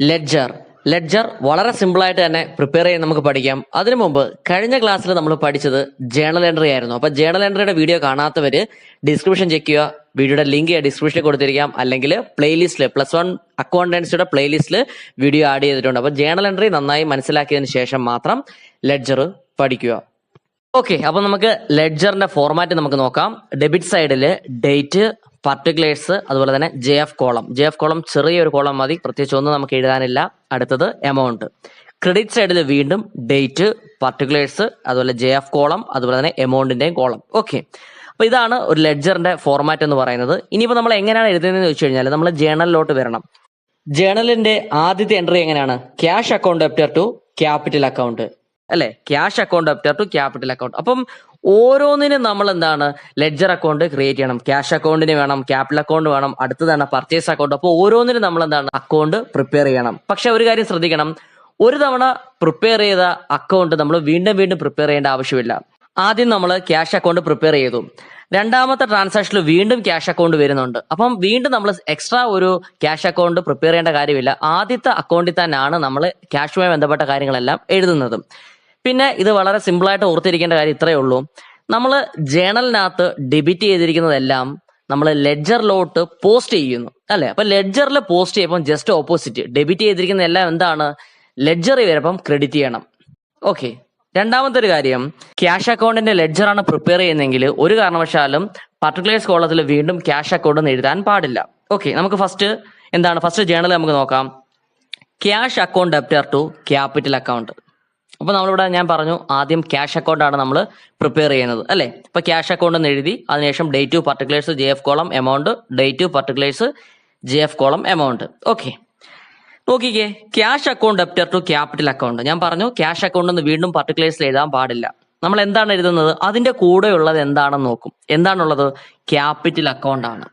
Ledger ledger വളരെ simple ആയിട്ട് തന്നെ പ്രിപ്പയർ ചെയ്യാൻ നമുക്ക് പഠിക്കാം. അതിനു മുമ്പ് കഴിഞ്ഞ ക്ലാസ്സിൽ നമ്മൾ പഠിച്ചത് ജേണൽ എൻട്രി ആയിരുന്നു. അപ്പൊ ജേണൽ എൻട്രിയുടെ വീഡിയോ കാണാത്തവര് ഡിസ്ക്രിപ്ഷൻ ചെക്ക് ചെയ്യുക. വീഡിയോയുടെ ലിങ്ക് ഡിസ്ക്രിപ്ഷനിൽ കൊടുത്തിരിക്കാം. അല്ലെങ്കിൽ പ്ലേലിസ്റ്റിൽ പ്ലസ് വൺ അക്കൗണ്ടൻസിയുടെ പ്ലേലിസ്റ്റിൽ വീഡിയോ ആഡ് ചെയ്തിട്ടുണ്ട്. അപ്പൊ ജേണൽ എൻട്രി നന്നായി മനസ്സിലാക്കിയതിന് ശേഷം മാത്രം ലെഡ്ജർ പഠിക്കുക. ഓക്കെ അപ്പൊ നമുക്ക് ലെഡ്ജറിന്റെ ഫോർമാറ്റ് നമുക്ക് നോക്കാം. ഡെബിറ്റ് സൈഡിൽ ഡേറ്റ് പർട്ടിക്കുലേഴ്സ് അതുപോലെ തന്നെ J F column J F column ചെറിയൊരു കോളം മതി. പ്രത്യേകിച്ച് ഒന്നും നമുക്ക് എഴുതാനില്ല. അടുത്തത് എമൗണ്ട് ക്രെഡിറ്റ് സൈഡിൽ വീണ്ടും ഡേറ്റ് പർട്ടിക്കുലേഴ്സ് അതുപോലെ ജെ എഫ് കോളം അതുപോലെ തന്നെ എമൗണ്ടിന്റെയും കോളം ഓക്കെ അപ്പൊ ഇതാണ് ഒരു ലെഡ്ജറിന്റെ ഫോർമാറ്റ് എന്ന് പറയുന്നത്. ഇനിയിപ്പോ നമ്മൾ എങ്ങനെയാണ് എഴുതുന്നതെന്ന് വെച്ച് കഴിഞ്ഞാൽ നമ്മൾ ജേണലിലോട്ട് വരണം. ജേണലിന്റെ ആദ്യത്തെ എൻട്രി എങ്ങനെയാണ്? Cash account debtor to capital account അല്ലെ? Cash account debtor to capital account അപ്പം ഓരോന്നിനും നമ്മൾ എന്താണ് ലെഡ്ജർ അക്കൗണ്ട് ക്രിയേറ്റ് ചെയ്യണം ക്യാഷ് അക്കൗണ്ടിന് വേണം ക്യാപിറ്റൽ അക്കൗണ്ട് വേണം അടുത്തതാണ് പർച്ചേസ് അക്കൗണ്ട് അപ്പോൾ ഓരോന്നിനും നമ്മൾ എന്താണ് അക്കൗണ്ട് പ്രിപ്പയർ ചെയ്യണം. പക്ഷെ ഒരു കാര്യം ശ്രദ്ധിക്കണം. ഒരു തവണ പ്രിപ്പയർ ചെയ്ത അക്കൗണ്ട് നമ്മൾ വീണ്ടും വീണ്ടും പ്രിപ്പയർ ചെയ്യേണ്ട ആവശ്യമില്ല. ആദ്യം നമ്മൾ ക്യാഷ് അക്കൗണ്ട് പ്രിപ്പയർ ചെയ്തു. രണ്ടാമത്തെ ട്രാൻസാക്ഷനിൽ വീണ്ടും ക്യാഷ് അക്കൗണ്ട് വരുന്നുണ്ട്. അപ്പം വീണ്ടും നമ്മൾ എക്സ്ട്രാ ഒരു ക്യാഷ് അക്കൗണ്ട് പ്രിപ്പയർ ചെയ്യേണ്ട കാര്യമില്ല. ആദ്യത്തെ അക്കൗണ്ടിൽ തന്നെയാണ് നമ്മൾ ക്യാഷുമായി ബന്ധപ്പെട്ട കാര്യങ്ങളെല്ലാം എഴുതുന്നത്. പിന്നെ ഇത് വളരെ സിമ്പിളായിട്ട് ഓർത്തിരിക്കേണ്ട കാര്യം ഇത്രയേ ഉള്ളൂ. നമ്മൾ ജേണലിനകത്ത് ഡെബിറ്റ് ചെയ്തിരിക്കുന്നതെല്ലാം നമ്മൾ ലെഡ്ജറിലോട്ട് പോസ്റ്റ് ചെയ്യുന്നു. അല്ലെ? അപ്പൊ ലെഡ്ജറിൽ പോസ്റ്റ് ചെയ്യുമ്പോൾ ജസ്റ്റ് ഓപ്പോസിറ്റ് ഡെബിറ്റ് ചെയ്തിരിക്കുന്ന എല്ലാം എന്താണ്? ലെഡ്ജറിൽ വരുമ്പം ക്രെഡിറ്റ് ചെയ്യണം. ഓക്കെ രണ്ടാമത്തെ ഒരു കാര്യം ക്യാഷ് അക്കൗണ്ടിന്റെ ലെഡ്ജറാണ് പ്രിപ്പയർ ചെയ്യുന്നതെങ്കിൽ ഒരു കാരണവശാലും പർട്ടിക്കുലേഴ്സ് കോളത്തിൽ വീണ്ടും ക്യാഷ് അക്കൗണ്ട് എഴുതാൻ പാടില്ല. ഓക്കെ നമുക്ക് ഫസ്റ്റ് എന്താണ്? ഫസ്റ്റ് ജേണൽ നമുക്ക് നോക്കാം. Cash account debtor to capital account അപ്പൊ നമ്മളിവിടെ ഞാൻ പറഞ്ഞു ആദ്യം ക്യാഷ് അക്കൗണ്ടാണ് നമ്മൾ പ്രിപ്പയർ ചെയ്യുന്നത് അല്ലെ? അപ്പൊ ക്യാഷ് അക്കൗണ്ട് എന്ന് എഴുതി അതിനുശേഷം date to particulars J F column amount date to particulars J F column amount okay നോക്കിക്കേ cash account debtor to capital account ഞാൻ പറഞ്ഞു ക്യാഷ് അക്കൗണ്ട് എന്ന് വീണ്ടും പർട്ടിക്കുലേഴ്സിൽ എഴുതാൻ പാടില്ല. നമ്മൾ എന്താണ് എഴുതുന്നത്? അതിന്റെ കൂടെയുള്ളത് എന്താണെന്ന് നോക്കും. എന്താണുള്ളത്? ക്യാപിറ്റൽ അക്കൗണ്ട് ആണ്.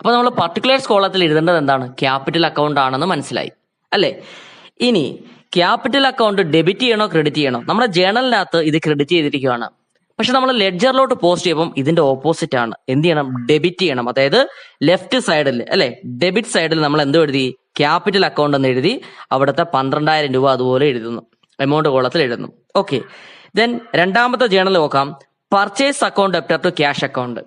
അപ്പൊ നമ്മൾ പർട്ടിക്കുലേഴ്സ് കോളത്തിൽ എഴുതേണ്ടത് എന്താണ്? ക്യാപിറ്റൽ അക്കൗണ്ട് ആണെന്ന് മനസ്സിലായി. അല്ലേ? ഇനി ക്യാപിറ്റൽ അക്കൗണ്ട് ഡെബിറ്റ് ചെയ്യണോ ക്രെഡിറ്റ് ചെയ്യണോ? നമ്മുടെ ജേണലിനകത്ത് ഇത് ക്രെഡിറ്റ് ചെയ്തിരിക്കുകയാണ് പക്ഷെ നമ്മൾ ലെഡ്ജറിലോട്ട് പോസ്റ്റ് ചെയ്യുമ്പോൾ ഇതിന്റെ ഓപ്പോസിറ്റ് ആണ്. എന്ത് ചെയ്യണം? ഡെബിറ്റ് ചെയ്യണം. അതായത് ലെഫ്റ്റ് സൈഡിൽ അല്ലെ? ഡെബിറ്റ് സൈഡിൽ നമ്മൾ എന്ത് എഴുതി? ക്യാപിറ്റൽ അക്കൗണ്ട് എന്ന് എഴുതി അവിടുത്തെ പന്ത്രണ്ടായിരം രൂപ അതുപോലെ എഴുതുന്നു. എമൗണ്ട് കോളത്തിൽ എഴുതുന്നു. ഓക്കെ ദെൻ രണ്ടാമത്തെ ജേണൽ നോക്കാം. Purchase account debtor to cash account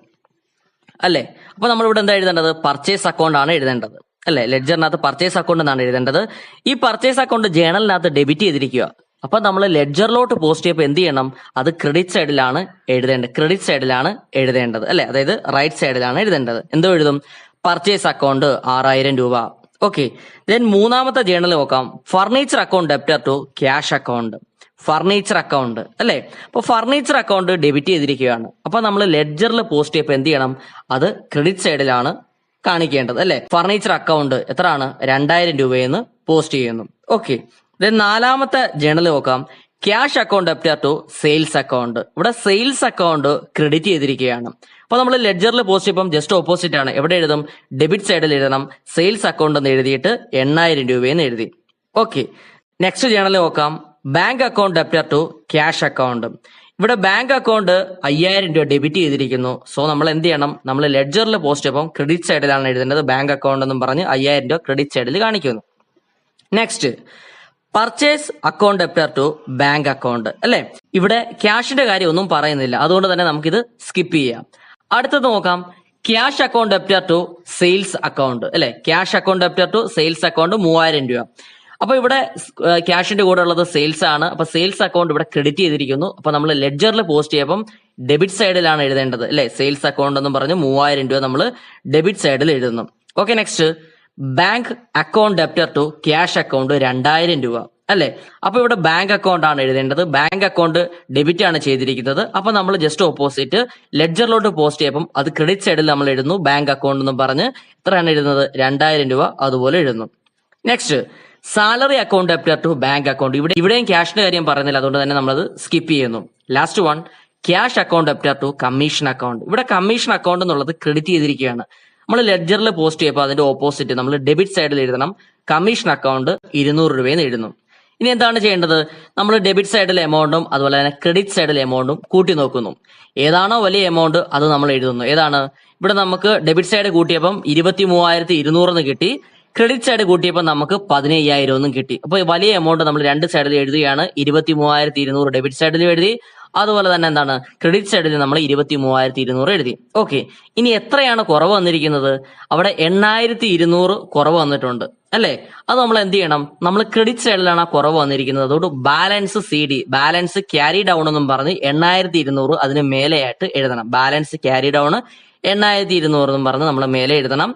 അല്ലേ? അപ്പൊ നമ്മൾ ഇവിടെ എന്താ എഴുതേണ്ടത്? പർച്ചേസ് അക്കൗണ്ട് ആണ് എഴുതേണ്ടത്. അല്ലെ? ലെഡ്ജറിനകത്ത് പർച്ചേസ് അക്കൗണ്ട് എന്നാണ് എഴുതേണ്ടത്. ഈ പർച്ചേസ് അക്കൗണ്ട് ജേണലിനകത്ത് ഡെബിറ്റ് ചെയ്തിരിക്കുക. അപ്പൊ നമ്മൾ ലെഡ്ജറിലോട്ട് പോസ്റ്റ് ചെയ്യുമ്പോൾ എന്ത് ചെയ്യണം? അത് ക്രെഡിറ്റ് സൈഡിലാണ് എഴുതേണ്ടത്. ക്രെഡിറ്റ് സൈഡിലാണ് എഴുതേണ്ടത്. അല്ലെ? അതായത് റൈറ്റ് സൈഡിലാണ് എഴുതേണ്ടത്. എന്തോ എഴുതും? പർച്ചേസ് അക്കൗണ്ട് ആറായിരം രൂപ. ഓക്കെ ദെൻ മൂന്നാമത്തെ ജേണൽ നോക്കാം. Furniture account debtor to cash account furniture account അല്ലെ? അപ്പൊ ഫർണിച്ചർ അക്കൗണ്ട് ഡെബിറ്റ് ചെയ്തിരിക്കുകയാണ്. അപ്പൊ നമ്മൾ ലെഡ്ജറിൽ പോസ്റ്റ് ചെയ്യുമ്പോൾ എന്ത് ചെയ്യണം? അത് ക്രെഡിറ്റ് സൈഡിലാണ് കാണിക്കേണ്ടത് അല്ലെ? ഫർണിച്ചർ അക്കൗണ്ട് എത്രയാണ്? രണ്ടായിരം രൂപയെന്ന് പോസ്റ്റ് ചെയ്യുന്നു. ഓക്കെ. ദെൻ നാലാമത്തെ ജേണൽ നോക്കാം. Cash account debtor to sales account. ഇവിടെ സെയിൽസ് അക്കൗണ്ട് ക്രെഡിറ്റ് ചെയ്തിരിക്കുകയാണ്. അപ്പൊ നമ്മൾ ലെഡ്ജറിൽ പോസ്റ്റ് ചെയ്യുമ്പോൾ ജസ്റ്റ് ഓപ്പോസിറ്റ് ആണ്. എവിടെ എഴുതും? ഡെബിറ്റ് സൈഡിൽ എഴുതണം. സെയിൽസ് അക്കൗണ്ട് എന്ന് എഴുതിയിട്ട് എണ്ണായിരം രൂപയെന്ന് എഴുതി. ഓക്കെ. നെക്സ്റ്റ് ജേണൽ നോക്കാം. Bank account debtor to cash account. ഇവിടെ ബാങ്ക് അക്കൗണ്ട് അയ്യായിരം രൂപ ഡെബിറ്റ് ചെയ്തിരിക്കുന്നു. സോ നമ്മൾ എന്ത് ചെയ്യണം? നമ്മൾ ലെഡ്ജറിൽ പോസ്റ്റ് ചെയ്യുമ്പോൾ ക്രെഡിറ്റ് സൈഡിലാണ് എഴുതേണ്ടത്. ബാങ്ക് അക്കൗണ്ട് എന്നും പറഞ്ഞ് അയ്യായിരം രൂപ ക്രെഡിറ്റ് സൈഡിൽ കാണിക്കുന്നു. Next purchase account debtor to bank account അല്ലെ? ഇവിടെ ക്യാഷിന്റെ കാര്യം ഒന്നും പറയുന്നില്ല. അതുകൊണ്ട് തന്നെ നമുക്കിത് സ്കിപ്പ് ചെയ്യാം. അടുത്തത് നോക്കാം. Cash account debtor to sales account അല്ലെ? Cash account debtor to sales account മൂവായിരം രൂപ. അപ്പൊ ഇവിടെ ക്യാഷിന്റെ കൂടെ ഉള്ളത് സെയിൽസ് ആണ്. അപ്പൊ സെയിൽസ് അക്കൗണ്ട് ഇവിടെ ക്രെഡിറ്റ് ചെയ്തിരിക്കുന്നു. അപ്പൊ നമ്മൾ ലെഡ്ജറിൽ പോസ്റ്റ് ചെയ്യുമ്പോൾ ഡെബിറ്റ് സൈഡിലാണ് എഴുതേണ്ടത്. അല്ലെ? സെയിൽസ് അക്കൗണ്ട് എന്ന് പറഞ്ഞ് മൂവായിരം രൂപ നമ്മൾ ഡെബിറ്റ് സൈഡിൽ എഴുതുന്നു. Okay next bank account debtor to cash account രണ്ടായിരം രൂപ. അല്ലെ? അപ്പൊ ഇവിടെ ബാങ്ക് അക്കൗണ്ട് ആണ് എഴുതേണ്ടത്. ബാങ്ക് അക്കൗണ്ട് ഡെബിറ്റ് ആണ് ചെയ്തിരിക്കുന്നത്. അപ്പൊ നമ്മൾ ജസ്റ്റ് ഓപ്പോസിറ്റ് ലെഡ്ജറിലോട്ട് പോസ്റ്റ് ചെയ്യുമ്പോൾ അത് ക്രെഡിറ്റ് സൈഡിൽ നമ്മൾ എഴുതുന്നു. ബാങ്ക് അക്കൗണ്ട് എന്ന് പറഞ്ഞ് എത്രയാണ് എഴുതുന്നത്. രണ്ടായിരം രൂപ അതുപോലെ എഴുതുന്നു. Next salary account debtor to bank account ഇവിടെ ഇവിടെയും ക്യാഷിന്റെ കാര്യം പറയുന്നില്ല. അതുകൊണ്ട് തന്നെ നമ്മളത് സ്കിപ്പ് ചെയ്യുന്നു. Last one cash account debtor to commission account ഇവിടെ കമ്മീഷൻ അക്കൗണ്ട് എന്നുള്ളത് ക്രെഡിറ്റ് ചെയ്തിരിക്കുകയാണ്. നമ്മൾ ലെഡ്ജറിൽ പോസ്റ്റ് ചെയ്യുമ്പോൾ അതിന്റെ ഓപ്പോസിറ്റ് നമ്മൾ ഡെബിറ്റ് സൈഡിൽ എഴുതണം. കമ്മീഷൻ അക്കൗണ്ട് ഇരുന്നൂറ് രൂപയെന്ന് എഴുതുന്നു. ഇനി എന്താണ് ചെയ്യേണ്ടത്? നമ്മൾ ഡെബിറ്റ് സൈഡിലെ എമൗണ്ടും അതുപോലെ തന്നെ ക്രെഡിറ്റ് സൈഡിലെ എമൗണ്ടും കൂട്ടി നോക്കുന്നു. ഏതാണോ വലിയ എമൗണ്ട് അത് നമ്മൾ എഴുതുന്നു. ഏതാണ്? ഇവിടെ നമുക്ക് ഡെബിറ്റ് സൈഡ് കൂട്ടിയപ്പം ഇരുപത്തി മൂവായിരത്തി ഇരുന്നൂറിന് കിട്ടി. ക്രെഡിറ്റ് സൈഡ് കൂട്ടിയപ്പോൾ നമുക്ക് പതിനയ്യായിരം ഒന്നും കിട്ടി. അപ്പോൾ വലിയ എമൗണ്ട് നമ്മൾ രണ്ട് സൈഡിൽ എഴുതുകയാണ് ഇരുപത്തി മൂവായിരത്തി ഇരുന്നൂറ് ഡെബിറ്റ് സൈഡിൽ എഴുതി. അതുപോലെ തന്നെ എന്താണ്? ക്രെഡിറ്റ് സൈഡിൽ നമ്മൾ ഇരുപത്തി മൂവായിരത്തി ഇരുന്നൂറ് എഴുതി. ഓക്കെ ഇനി എത്രയാണ് കുറവ് വന്നിരിക്കുന്നത്? അവിടെ എണ്ണായിരത്തി ഇരുന്നൂറ് കുറവ് വന്നിട്ടുണ്ട്. അല്ലേ? അത് നമ്മൾ എന്ത് ചെയ്യണം? നമ്മൾ ക്രെഡിറ്റ് സൈഡിലാണ് ആ കുറവ് വന്നിരിക്കുന്നത്. അതുകൊണ്ട് balance C D balance carry down എന്നും പറഞ്ഞ് എണ്ണായിരത്തി ഇരുന്നൂറ് അതിന് മേലെയായിട്ട് എഴുതണം. ബാലൻസ് ക്യാരി ഡൗൺ എണ്ണായിരത്തി ഇരുന്നൂറ് എന്നും പറഞ്ഞ് നമ്മൾ മേലെ എഴുതണം.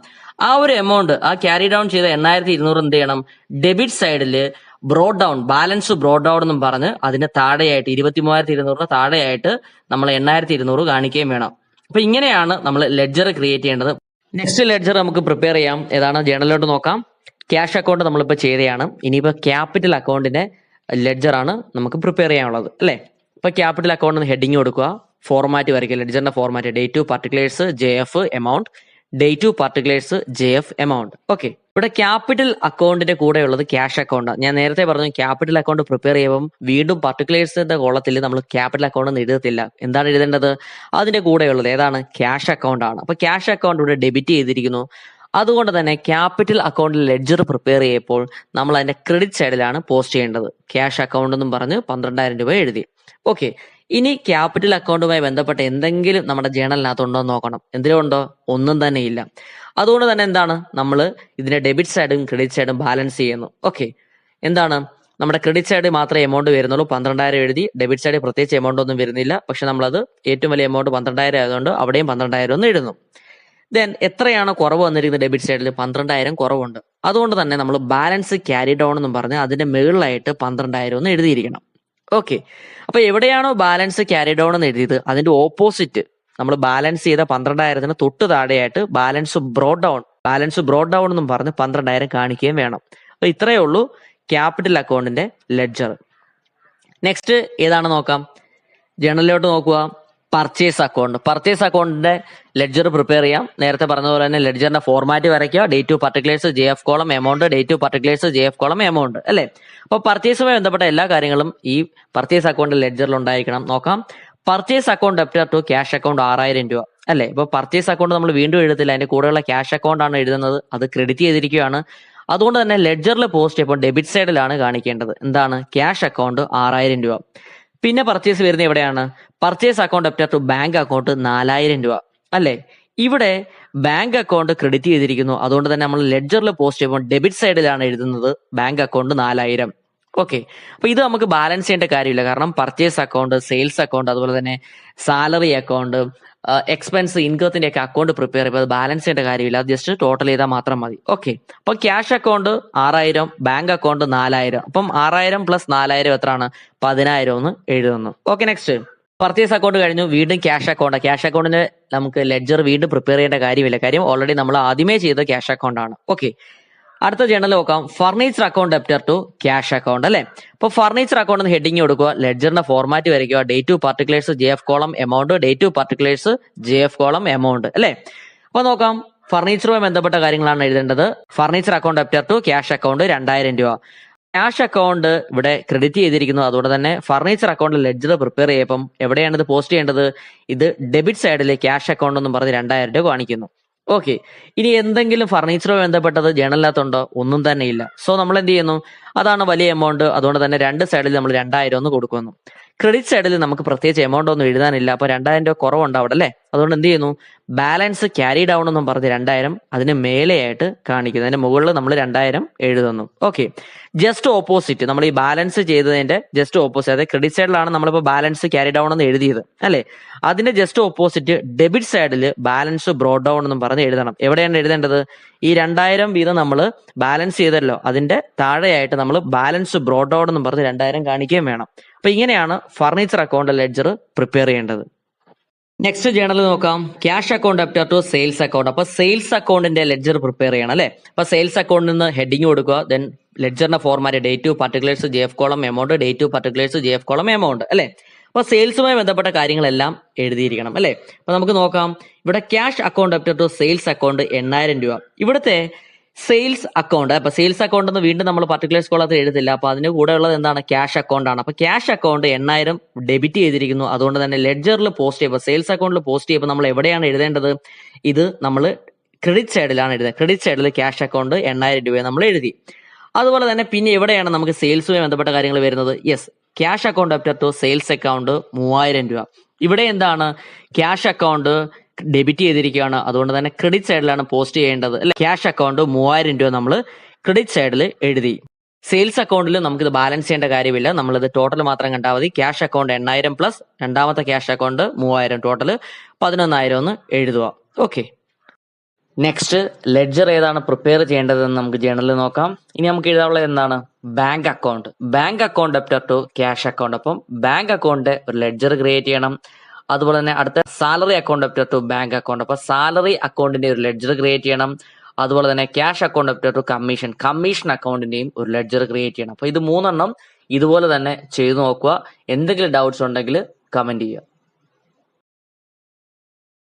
ആ ഒരു എമൗണ്ട് ആ ക്യാരി ഡൗൺ ചെയ്ത എണ്ണായിരത്തി ഇരുന്നൂറ് എന്ത് ചെയ്യണം? ഡെബിറ്റ് സൈഡിൽ brought down balance brought down എന്നും പറഞ്ഞ് അതിന് താഴെയായിട്ട് ഇരുപത്തി മൂവായിരത്തി ഇരുന്നൂറിന് താഴെയായിട്ട് നമ്മൾ എണ്ണായിരത്തി ഇരുന്നൂറ് കാണിക്കുകയും വേണം. അപ്പൊ ഇങ്ങനെയാണ് നമ്മൾ ലെഡ്ജർ ക്രിയേറ്റ് ചെയ്യേണ്ടത്. നെക്സ്റ്റ് ലെഡ്ജർ നമുക്ക് പ്രിപ്പയർ ചെയ്യാം. ഏതാണ്? ജേണലിലോട്ട് നോക്കാം. ക്യാഷ് അക്കൗണ്ട് നമ്മളിപ്പോൾ ചെയ്തതാണ് ഇനിയിപ്പോൾ ക്യാപിറ്റൽ അക്കൗണ്ടിന്റെ ലെഡ്ജർ ആണ് നമുക്ക് പ്രിപ്പയർ ചെയ്യാനുള്ളത്. അല്ലേ? ഇപ്പൊ ക്യാപിറ്റൽ അക്കൗണ്ടിന് ഹെഡിങ് കൊടുക്കുക. ഫോർമാറ്റ് വരയ്ക്കുക. ലെഡ്ജറിന്റെ format date to particulars J F amount date to particulars J F amount okay ഇവിടെ ക്യാപിറ്റൽ അക്കൗണ്ടിന്റെ കൂടെ ഉള്ളത് ക്യാഷ് അക്കൗണ്ട് ഞാൻ നേരത്തെ പറഞ്ഞു ക്യാപിറ്റൽ അക്കൗണ്ട് പ്രിപ്പയർ ചെയ്യുമ്പോൾ വീണ്ടും പർട്ടിക്കുലേഴ്സിന്റെ കോളത്തിൽ നമ്മൾ ക്യാപിറ്റൽ അക്കൗണ്ട് എഴുതത്തില്ല. എന്താണ് എഴുതേണ്ടത്? അതിന്റെ കൂടെയുള്ളത് ഏതാണ്? ക്യാഷ് അക്കൗണ്ട് ആണ്. അപ്പൊ ക്യാഷ് അക്കൗണ്ട് ഇവിടെ ഡെബിറ്റ് ചെയ്തിരിക്കുന്നു. അതുകൊണ്ട് തന്നെ ക്യാപിറ്റൽ അക്കൗണ്ടിൽ ലെഡ്ജർ പ്രിപ്പയർ ചെയ്യുമ്പോൾ നമ്മൾ അതിന്റെ ക്രെഡിറ്റ് സൈഡിലാണ് പോസ്റ്റ് ചെയ്യേണ്ടത്. ക്യാഷ് അക്കൗണ്ട് എന്നും പറഞ്ഞ് പന്ത്രണ്ടായിരം രൂപ എഴുതി. ഓക്കെ ഇനി ക്യാപിറ്റൽ അക്കൗണ്ടുമായി ബന്ധപ്പെട്ട എന്തെങ്കിലും നമ്മുടെ ജേണലിനകത്ത് ഉണ്ടോ എന്ന് നോക്കണം. എന്തിനുണ്ടോ ഒന്നും തന്നെ ഇല്ല അതുകൊണ്ട് തന്നെ എന്താണ്? നമ്മൾ ഇതിന്റെ ഡെബിറ്റ് സൈഡും ക്രെഡിറ്റ് സൈഡും ബാലൻസ് ചെയ്യുന്നു. ഓക്കെ. എന്താണ്? നമ്മുടെ ക്രെഡിറ്റ് സൈഡ് മാത്രമേ എമൗണ്ട് വരുന്നുള്ളൂ. പന്ത്രണ്ടായിരം എഴുതി ഡെബിറ്റ് സൈഡ് പ്രത്യേകിച്ച് എമൗണ്ട് ഒന്നും വരുന്നില്ല. പക്ഷെ നമ്മളത് ഏറ്റവും വലിയ എമൗണ്ട് പന്ത്രണ്ടായിരം ആയതുകൊണ്ട് അവിടെയും പന്ത്രണ്ടായിരം ഒന്ന് എഴുതുന്നു ദെൻ എത്രയാണ് കുറവ് വന്നിരിക്കുന്നത് ഡെബിറ്റ് സൈഡിൽ? പന്ത്രണ്ടായിരം കുറവുണ്ട്. അതുകൊണ്ട് തന്നെ നമ്മൾ ബാലൻസ് ക്യാരി ഡൗൺ എന്നും പറഞ്ഞ് അതിന്റെ മുകളിലായിട്ട് പന്ത്രണ്ടായിരം ഒന്ന് എഴുതിയിരിക്കണം. ഓക്കെ അപ്പൊ എവിടെയാണോ ബാലൻസ് ക്യാരി ഡൗൺ എന്ന് എഴുതിയത്? അതിന്റെ ഓപ്പോസിറ്റ് നമ്മൾ ബാലൻസ് ചെയ്ത പന്ത്രണ്ടായിരത്തിന് തൊട്ട് താഴെയായിട്ട് balance brought down balance brought down എന്നും പറഞ്ഞ് പന്ത്രണ്ടായിരം കാണിക്കുകയും വേണം. അപ്പൊ ഇത്രയേ ഉള്ളൂ ക്യാപിറ്റൽ അക്കൗണ്ടിന്റെ ലെഡ്ജർ നെക്സ്റ്റ് ഏതാണ് നോക്കാം? ജേണലിലോട്ട് നോക്കുക. പർച്ചേസ് അക്കൗണ്ട് പർച്ചേസ് അക്കൗണ്ടിന്റെ ലെഡ്ജർ പ്രിപ്പയർ ചെയ്യാം. നേരത്തെ പറഞ്ഞതുപോലെ തന്നെ ലെഡ്ജറിന്റെ ഫോർമാറ്റ് വരയ്ക്കുക. Date to particulars J F column amount date to particulars J F column amount അല്ലേ? അപ്പോൾ പർച്ചേസുമായി ബന്ധപ്പെട്ട എല്ലാ കാര്യങ്ങളും ഈ പർച്ചേസ് അക്കൗണ്ട് ലെഡ്ജറിൽ ഉണ്ടായിരിക്കണം. നോക്കാം. Purchase account debtor to cash account ആറായിരം രൂപ അല്ലേ? ഇപ്പോൾ പർച്ചേസ് അക്കൗണ്ട് നമ്മൾ വീണ്ടും എഴുതത്തില്ല. അതിന്റെ കൂടെയുള്ള ക്യാഷ് അക്കൗണ്ട് ആണ് എഴുതുന്നത്. അത് ക്രെഡിറ്റ് ചെയ്തിരിക്കുകയാണ്. അതുകൊണ്ട് തന്നെ ലെഡ്ജറിൽ പോസ്റ്റ് ചെയ്യുമ്പോൾ ഡെബിറ്റ് സൈഡിലാണ് കാണിക്കേണ്ടത്. എന്താണ്? ക്യാഷ് അക്കൗണ്ട് ആറായിരം രൂപ. പിന്നെ പർച്ചേസ് വരുന്നത് എവിടെയാണ്? Purchase account debtor to bank account നാലായിരം രൂപ. അല്ലേ? ഇവിടെ ബാങ്ക് അക്കൗണ്ട് ക്രെഡിറ്റ് ചെയ്തിരിക്കുന്നു. അതുകൊണ്ട് തന്നെ നമ്മൾ ലെഡ്ജറിൽ പോസ്റ്റ് ചെയ്യുമ്പോൾ ഡെബിറ്റ് സൈഡിലാണ് എഴുതുന്നത്. ബാങ്ക് അക്കൗണ്ട് നാലായിരം. ഓക്കെ അപ്പൊ ഇത് നമുക്ക് ബാലൻസ് ചെയ്യേണ്ട കാര്യമില്ല. കാരണം പർച്ചേസ് അക്കൗണ്ട് സെയിൽസ് അക്കൗണ്ട് അതുപോലെ തന്നെ സാലറി അക്കൗണ്ട് എക്സ്പെൻസ് ഇൻകത്തിന്റെ ഒക്കെ അക്കൗണ്ട് പ്രിപ്പയർ ചെയ്യുമ്പോൾ അത് ബാലൻസ് ചെയ്യേണ്ട കാര്യമില്ല. അത് ജസ്റ്റ് ടോട്ടൽ ചെയ്താൽ മാത്രം മതി. ഓക്കെ അപ്പൊ ക്യാഷ് അക്കൗണ്ട് ആറായിരം ബാങ്ക് അക്കൗണ്ട് നാലായിരം. അപ്പം ആറായിരം പ്ലസ് നാലായിരം എത്രയാണ്? പതിനായിരം എന്ന് എഴുതുന്നു. ഓക്കെ നെക്സ്റ്റ് പർച്ചേസ് അക്കൗണ്ട് കഴിഞ്ഞു. വീണ്ടും ക്യാഷ് അക്കൗണ്ട് ക്യാഷ് അക്കൗണ്ടിന് നമുക്ക് ലെഡ്ജർ വീണ്ടും പ്രിപ്പയർ ചെയ്യേണ്ട കാര്യമില്ല. കാര്യം ഓൾറെഡി നമ്മൾ ആദ്യമേ ചെയ്ത ക്യാഷ് അക്കൗണ്ട് ആണ്. ഓക്കെ അടുത്ത ജേണൽ നോക്കാം. Furniture account debtor to cash account അല്ലെ? അപ്പോൾ ഫർണിച്ചർ അക്കൗണ്ട് ഹെഡിങ് കൊടുക്കുക. ലെഡ്ജറിന്റെ ഫോർമാറ്റ് വരയ്ക്കുക. Date to particulars J F column amount date to particulars J F column amount അല്ലെ? അപ്പോൾ നോക്കാം. ഫർണിച്ചറുമായി ബന്ധപ്പെട്ട കാര്യങ്ങളാണ് എഴുതേണ്ടത്. Furniture account debtor to cash account രണ്ടായിരം രൂപ. ക്യാഷ് അക്കൗണ്ട് ഇവിടെ ക്രെഡിറ്റ് ചെയ്തിരിക്കുന്നു. അതുകൊണ്ട് തന്നെ ഫർണിച്ചർ അക്കൗണ്ട് ലെഡ്ജർ പ്രിപ്പയർ ചെയ്യപ്പം എവിടെയാണ് ഇത് പോസ്റ്റ് ചെയ്യേണ്ടത്? ഇത് ഡെബിറ്റ് സൈഡിലെ ക്യാഷ് അക്കൗണ്ട് എന്നും പറഞ്ഞ് രണ്ടായിരം രൂപ കാണിക്കുന്നു. ഓക്കെ ഇനി എന്തെങ്കിലും ഫർണിച്ചറുമായി ബന്ധപ്പെട്ടത് ജേണലിനകത്തുണ്ടോ? ഒന്നും തന്നെ ഇല്ല. സോ നമ്മൾ എന്ത് ചെയ്യുന്നു? അതാണ് വലിയ എമൗണ്ട് അതുകൊണ്ട് തന്നെ രണ്ട് സൈഡിൽ നമ്മൾ രണ്ടായിരം ഒന്ന് കൊടുക്കുന്നു. ക്രെഡിറ്റ് സൈഡിൽ നമുക്ക് പ്രത്യേകിച്ച് എമൗണ്ട് ഒന്നും എഴുതാനില്ല. അപ്പൊ രണ്ടായിരം രൂപ കുറവുണ്ട് അവിടെ അല്ലേ? അതുകൊണ്ട് എന്ത് ചെയ്യുന്നു? ബാലൻസ് ക്യാരി ഡൗൺ എന്നും പറഞ്ഞ് രണ്ടായിരം അതിന് മേലെയായിട്ട് കാണിക്കുന്നു. അതിന്റെ മുകളിൽ നമ്മൾ രണ്ടായിരം എഴുതുന്നു. ഓക്കെ ജസ്റ്റ് ഓപ്പോസിറ്റ് നമ്മൾ ഈ ബാലൻസ് ചെയ്തതിന്റെ ജസ്റ്റ് ഓപ്പോസിറ്റ് അതായത് ക്രെഡിറ്റ് സൈഡിലാണ് നമ്മളിപ്പോൾ ബാലൻസ് ക്യാരി ഡൗൺ എന്ന് എഴുതിയത് അല്ലേ? അതിന്റെ ജസ്റ്റ് ഓപ്പോസിറ്റ് ഡെബിറ്റ് സൈഡിൽ ബാലൻസ് ബ്രോഡ് ഡൗൺ എന്നും പറഞ്ഞ് എഴുതണം. എവിടെയാണ് എഴുതേണ്ടത്? ഈ രണ്ടായിരം വീതം നമ്മൾ ബാലൻസ് ചെയ്തല്ലോ. അതിന്റെ താഴെയായിട്ട് നമ്മൾ ബാലൻസ് ബ്രോഡ് ഡൗൺ എന്നും പറഞ്ഞ് രണ്ടായിരം കാണിക്കുകയും വേണം. അപ്പൊ ഇങ്ങനെയാണ് ഫർണിച്ചർ അക്കൗണ്ട് ലെഡ്ജർ പ്രിപ്പയർ ചെയ്യേണ്ടത്. നെക്സ്റ്റ് ജേണൽ നോക്കാം. Cash account debtor to sales account അപ്പൊ സെയിൽസ് അക്കൗണ്ടിന്റെ ലെഡ്ജർ പ്രിപ്പയർ ചെയ്യണം അല്ലെ? അപ്പൊ സെയിൽസ് അക്കൗണ്ടിൽ നിന്ന് ഹെഡിങ് കൊടുക്കുക. Then ലെഡ്ജറിന്റെ format date to particulars J F column amount date to particulars J F column amount അല്ലെ? അപ്പൊ സെയിൽസുമായി ബന്ധപ്പെട്ട കാര്യങ്ങളെല്ലാം എഴുതിയിരിക്കണം അല്ലേ? അപ്പൊ നമുക്ക് നോക്കാം. ഇവിടെ cash account after to sales account എണ്ണായിരം രൂപ. ഇവിടുത്തെ സെയിൽസ് അക്കൗണ്ട് അപ്പൊ സെയിൽസ് അക്കൗണ്ട് എന്ന് വീണ്ടും നമ്മൾ പർട്ടിക്കുലർ അത് എഴുതില്ല. അപ്പൊ അതിന് കൂടെ ഉള്ളത് എന്താണ്? ക്യാഷ് അക്കൗണ്ട് ആണ്. അപ്പൊ ക്യാഷ് അക്കൗണ്ട് എണ്ണായിരം ഡെബിറ്റ് ചെയ്തിരിക്കുന്നു. അതുകൊണ്ട് തന്നെ ലെഡ്ജറിൽ പോസ്റ്റ് ചെയ്യുമ്പോൾ സെയിൽസ് അക്കൗണ്ടിൽ പോസ്റ്റ് ചെയ്യുമ്പോൾ നമ്മൾ എവിടെയാണ് എഴുതേണ്ടത്? ഇത് നമ്മൾ ക്രെഡിറ്റ് സൈഡിലാണ് എഴുതുന്നത് ക്രെഡിറ്റ് സൈഡിൽ ക്യാഷ് അക്കൗണ്ട് എണ്ണായിരം രൂപ നമ്മൾ എഴുതി. അതുപോലെ തന്നെ പിന്നെ എവിടെയാണ് നമുക്ക് സെയിൽസുമായി ബന്ധപ്പെട്ട കാര്യങ്ങൾ വരുന്നത്? Yes cash account after to sales account മൂവായിരം രൂപ. ഇവിടെ എന്താണ്? ക്യാഷ് അക്കൗണ്ട് ഡെബിറ്റ് ചെയ്തിരിക്കുകയാണ്. അതുകൊണ്ട് തന്നെ ക്രെഡിറ്റ് സൈഡിലാണ് പോസ്റ്റ് ചെയ്യേണ്ടത്. അല്ലെ? ക്യാഷ് അക്കൗണ്ട് മൂവായിരം രൂപ നമ്മൾ ക്രെഡിറ്റ് സൈഡിൽ എഴുതി. സെയിൽസ് അക്കൗണ്ടിൽ നമുക്ക് ഇത് ബാലൻസ് ചെയ്യേണ്ട കാര്യമില്ല. നമ്മളിത് ടോട്ടൽ മാത്രം കണ്ടാൽ മതി. ക്യാഷ് അക്കൗണ്ട് എണ്ണായിരം പ്ലസ് രണ്ടാമത്തെ ക്യാഷ് അക്കൗണ്ട് മൂവായിരം ടോട്ടൽ പതിനൊന്നായിരം ഒന്ന് എഴുതുക. ഓക്കെ നെക്സ്റ്റ് ലെഡ്ജർ ഏതാണ് പ്രിപ്പയർ ചെയ്യേണ്ടതെന്ന് നമുക്ക് ജേണലിൽ നോക്കാം. ഇനി നമുക്ക് എഴുതാനുള്ളത് എന്താണ്? Bank account bank account after to cash account അപ്പം ബാങ്ക് അക്കൗണ്ട് ഒരു ലെഡ്ജർ ക്രിയേറ്റ് ചെയ്യണം. അതുപോലെ തന്നെ അടുത്ത salary account after to bank account അപ്പൊ സാലറി അക്കൗണ്ടിന്റെ ഒരു ലെഡ്ജർ ക്രിയേറ്റ് ചെയ്യണം. അതുപോലെ തന്നെ cash account after to commission commission അക്കൗണ്ടിന്റെയും ഒരു ലെഡ്ജർ ക്രിയേറ്റ് ചെയ്യണം. അപ്പൊ ഇത് മൂന്നെണ്ണം ഇതുപോലെ തന്നെ ചെയ്തു നോക്കുക. എന്തെങ്കിലും ഡൗട്ട്സ് ഉണ്ടെങ്കിൽ കമന്റ് ചെയ്യുക.